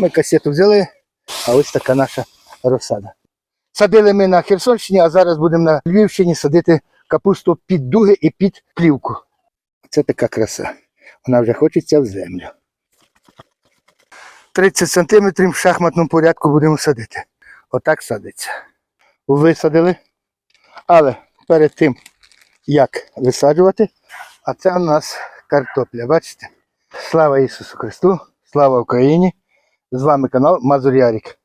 Ми касету взяли, а ось така наша розсада. Садили ми на Херсонщині, а зараз будемо на Львівщині садити капусту під дуги і під плівку. Це така краса. Вона вже хочеться в землю. 30 сантиметрів в шахматному порядку будемо садити. Отак садиться. Висадили. Але перед тим, як висаджувати, а це у нас картопля. Бачите? Слава Ісусу Христу! Слава Україні! З вами канал Мазур Ярік.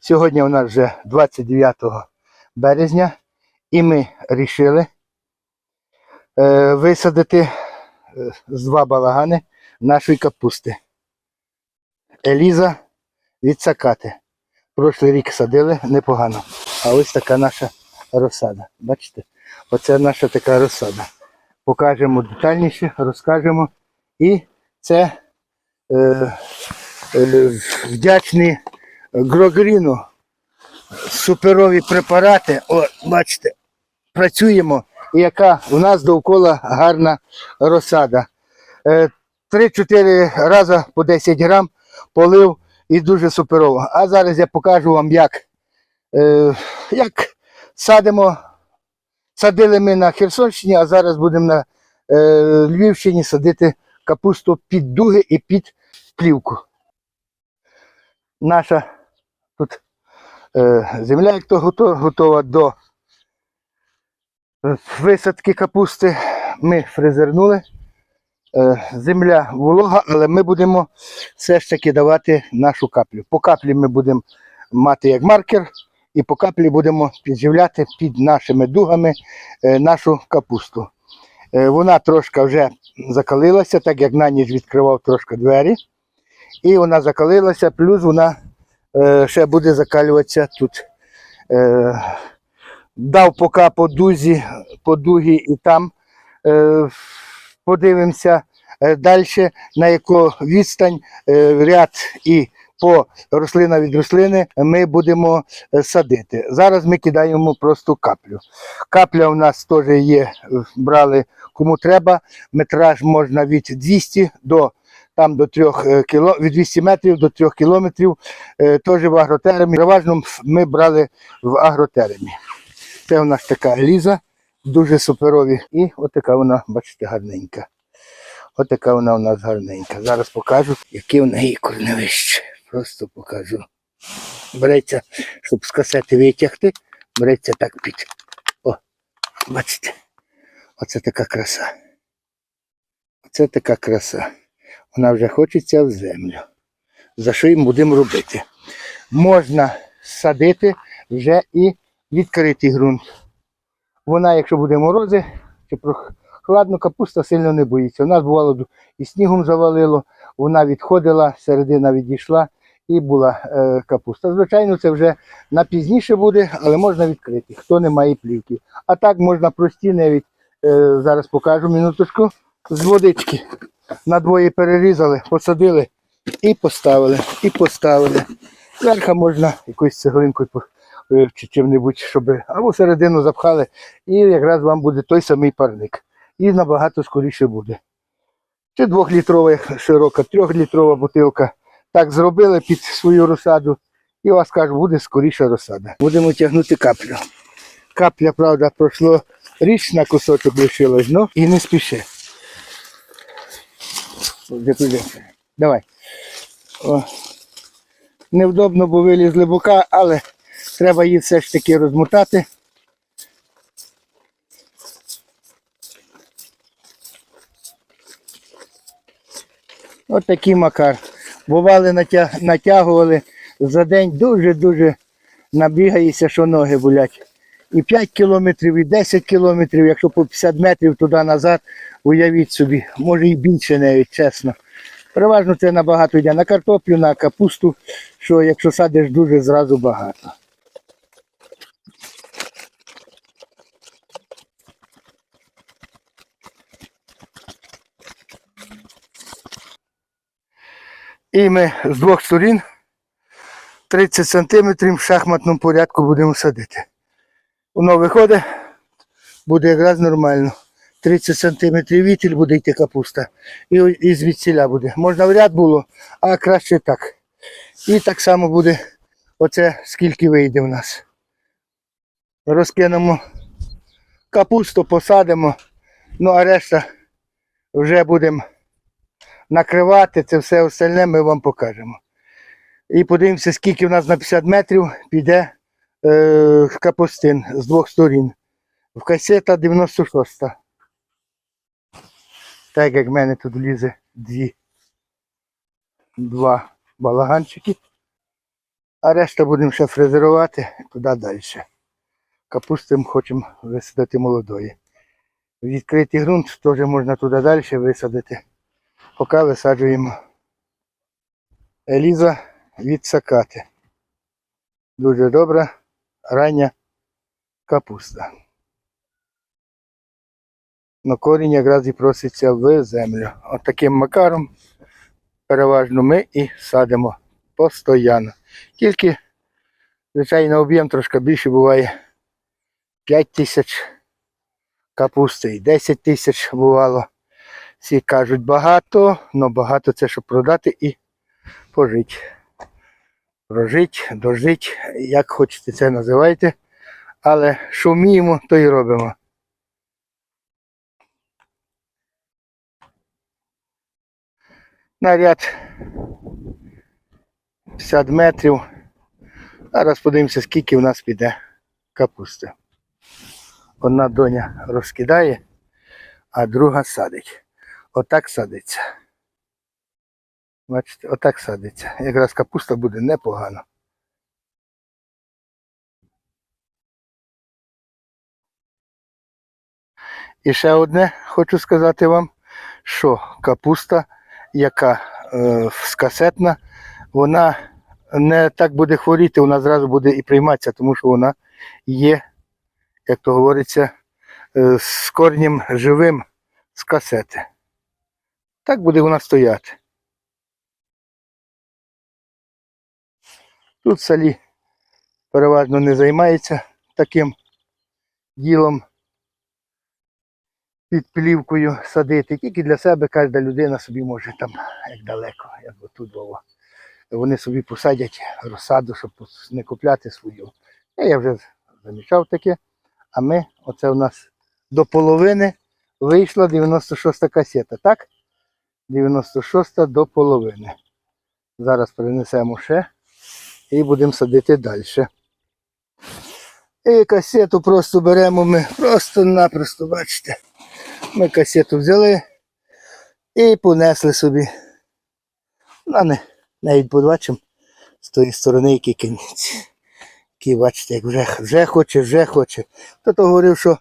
Сьогодні у нас вже 29 березня, і ми вирішили е, висадити е, з два балагани нашої капусти. Еліза від Сакати. Прошлий рік садили непогано. А ось така наша розсада. Бачите? Оце наша така розсада. Покажемо детальніше, розкажемо. І це е, е, вдячний Грогріну. Суперові препарати. О, бачите, працюємо. І яка у нас довкола гарна розсада. Е, 3-4 рази по 10 грам полив і дуже суперово. А зараз я покажу вам, як, е, як садимо. Садили ми на Херсонщині, а зараз будемо на е, Львівщині садити капусту під дуги і під плівку. Наша тут е, земля, як то готова, до е, висадки капусти. Ми фрезернули. Е, земля волога, але ми будемо все ж таки давати нашу каплю. По каплі ми будемо мати як маркер, і по каплі будемо підживляти під нашими дугами е, нашу капусту. Е, Вона трошки вже закалилася, так як на ніч відкривав трошки двері. І вона закалилася, плюс вона е, ще буде закалюватися тут. Е, дав поки по дузі, по дугі і там. Е, подивимося далі, на яку відстань, е, ряд і по рослина від рослини ми будемо е, садити. Зараз ми кидаємо просто каплю. Капля у нас теж є, е, брали кому треба. Метраж можна від 200 до там до 3 кіло, від 200 метрів до 3 кілометрів, е, теж в агротермі. Переважно ми брали в агротермі. Це у нас така ліза, дуже суперові. І отака вона, бачите, гарненька. Отака вона у нас гарненька. Зараз покажу, яке в неї корневище. Просто покажу. Береться, щоб з касети витягти, береться так під. О, бачите. Оце така краса. Оце така краса. Вона вже хочеться в землю. За що їм будемо робити? Можна садити вже і відкритий ґрунт. Вона, якщо буде морози, чи прохладно, капуста сильно не боїться. У нас бувало і снігом завалило, вона відходила, середина відійшла і була е, капуста. Звичайно, це вже на пізніше буде, але можна відкрити, хто не має плівки. А так можна прості навіть, е, зараз покажу минуточку, з водички. Надвоє перерізали, посадили і поставили, і поставили. Зверху можна якоюсь цеглинкою е, чи чим-небудь, щоб або середину запхали, і якраз вам буде той самий парник. І набагато скоріше буде. Чи двохлітрова широка, трьохлітрова бутилка. Так зробили під свою розсаду. І у вас кажу, буде скоріша розсада. Будемо тягнути каплю. Капля, правда, пройшло річ на кусочок лишилось, ну і не спіши. Де туди? Давай. О. Невдобно, бо вилізли бока, але треба її все ж таки розмотати. От такий макар. Бували, натягували за день дуже-дуже набігаєшся, що ноги болять. І 5 кілометрів, і 10 кілометрів, якщо по 50 метрів туди-назад, уявіть собі, може і більше навіть, чесно. Переважно це набагато йде на картоплю, на капусту, що якщо садиш дуже зразу багато. І ми з двох сторін 30 сантиметрів в шахматному порядку будемо садити. Воно виходить, буде якраз нормально. 30 сантиметрів вітель буде йти капуста. І, і звідсіля буде. Можна в ряд було, а краще так. І так само буде оце скільки вийде в нас. Розкинемо капусту, посадимо, ну а решта вже будемо накривати це все остальне, ми вам покажемо. І подивимося, скільки в нас на 50 метрів піде е, капустин з двох сторін. В касета 96. Так як в мене тут влізе дві, два балаганчики. А решта будемо ще фрезерувати туди далі. Капусти ми хочемо висадити молодої. Відкритий ґрунт теж можна туди далі висадити. Поки висаджуємо Еліза від сакати. Дуже добра рання капуста. Но корінь якраз і проситься в землю. От таким макаром переважно ми і садимо постійно. Тільки, звичайно, об'єм трошки більше буває 5 тисяч капусти і 10 тисяч бувало. Всі кажуть багато, але багато це щоб продати і пожити. Прожить, дожить, як хочете це називайте. Але що вміємо, то і робимо. Наряд 50 метрів. Зараз подивимося, скільки в нас піде капусти. Одна доня розкидає, а друга садить. Отак садиться. Бачите, отак садиться. Якраз капуста буде непогано. І ще одне хочу сказати вам, що капуста, яка е, скасетна, вона не так буде хворіти, вона зразу буде і прийматися, тому що вона є, як то говориться, е, з корнем живим з касети. Так буде вона стояти. Тут селі переважно не займається таким ділом під плівкою садити. Тільки для себе кожна людина собі може там, як далеко, як отут було. Вони собі посадять розсаду, щоб не купляти свою. Я вже замічав таке. А ми, оце у нас до половини вийшла 96-та касета, так? 96 до половини. Зараз перенесемо ще і будемо садити далі. І касету просто беремо ми просто-напросто, бачите. Ми касету взяли і понесли собі. На не, навіть побачимо з тої сторони, який кінець. Який, бачите, як вже, вже хоче, вже хоче. Хто-то говорив, що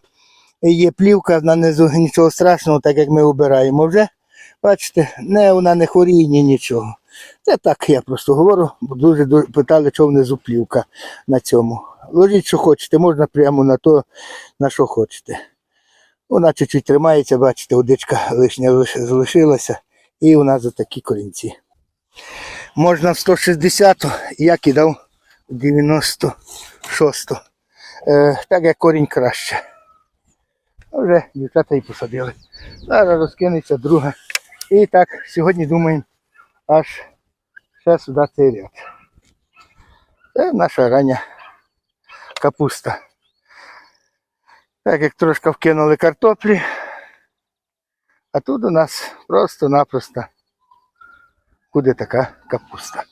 є плівка на низу, нічого страшного, так як ми обираємо. Вже, бачите, не, вона не хворіє, ні нічого. Це так я просто говорю, бо дуже, дуже питали, що внизу плівка на цьому. Ложіть, що хочете, можна прямо на то, на що хочете. Вона чуть-чуть тримається, бачите, водичка лишня залишилася, і у нас такі корінці. Можна в 160, я кидав в 96. Е, так як корінь краще. Вже дівчата і посадили. Зараз розкинеться друга. І так, сьогодні думаємо аж сюди цей ряд. Це наша рання капуста. Так як трошки вкинули картоплі, а тут у нас просто-напросто буде така капуста.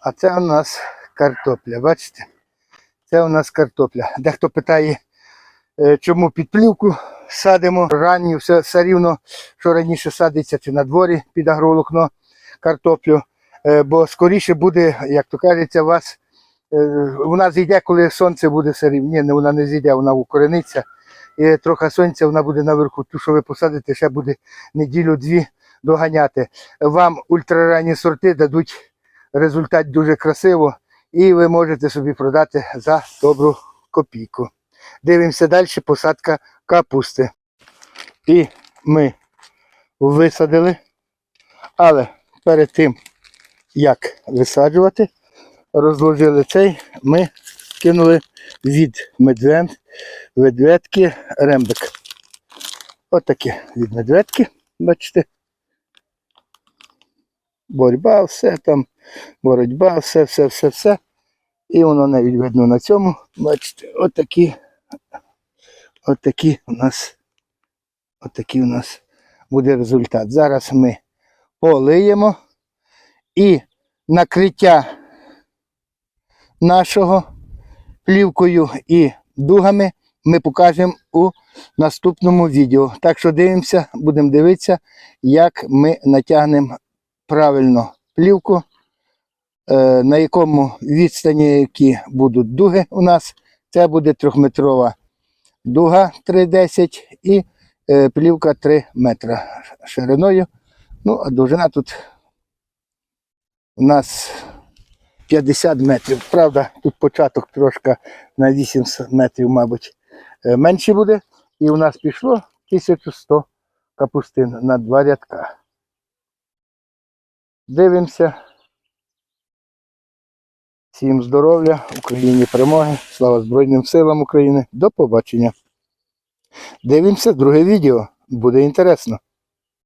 А це у нас картопля, бачите? Це у нас картопля. Дехто питає, е, чому під плівку садимо ранню, все, все рівно, що раніше садиться чи на дворі під агроволокно картоплю. Е, Бо скоріше буде, як то кажеться, вас е, вона зійде, коли сонце буде все рівно. Ні, вона не зійде, вона укорениться. І трохи сонця вона буде наверху. Ту, що ви посадите, ще буде неділю-дві доганяти. Вам ультраранні сорти дадуть результат дуже красиво, і ви можете собі продати за добру копійку. Дивимося далі, посадка капусти. І ми висадили, але перед тим, як висаджувати, розложили цей, ми кинули від медвед, медведки рембик. От таке від медведки, бачите. боротьба, все там, боротьба, все, все, все, все. І воно навіть видно на цьому. Бачите, отакі, отакі у нас, отакий у нас буде результат. Зараз ми полиємо і накриття нашого плівкою і дугами ми покажемо у наступному відео. Так що дивимося, будемо дивитися, як ми натягнемо правильно плівку, е, на якому відстані які будуть дуги у нас. Це буде трьохметрова дуга 3,10 і е, плівка 3 метра шириною. Ну, а довжина тут у нас 50 метрів. Правда, тут початок трошки на 8 метрів, мабуть, е, менше буде. І у нас пішло 1100 капустин на два рядка. Дивимося. Всім здоров'я, Україні перемоги, слава Збройним силам України. До побачення. Дивимося друге відео. Буде інтересно.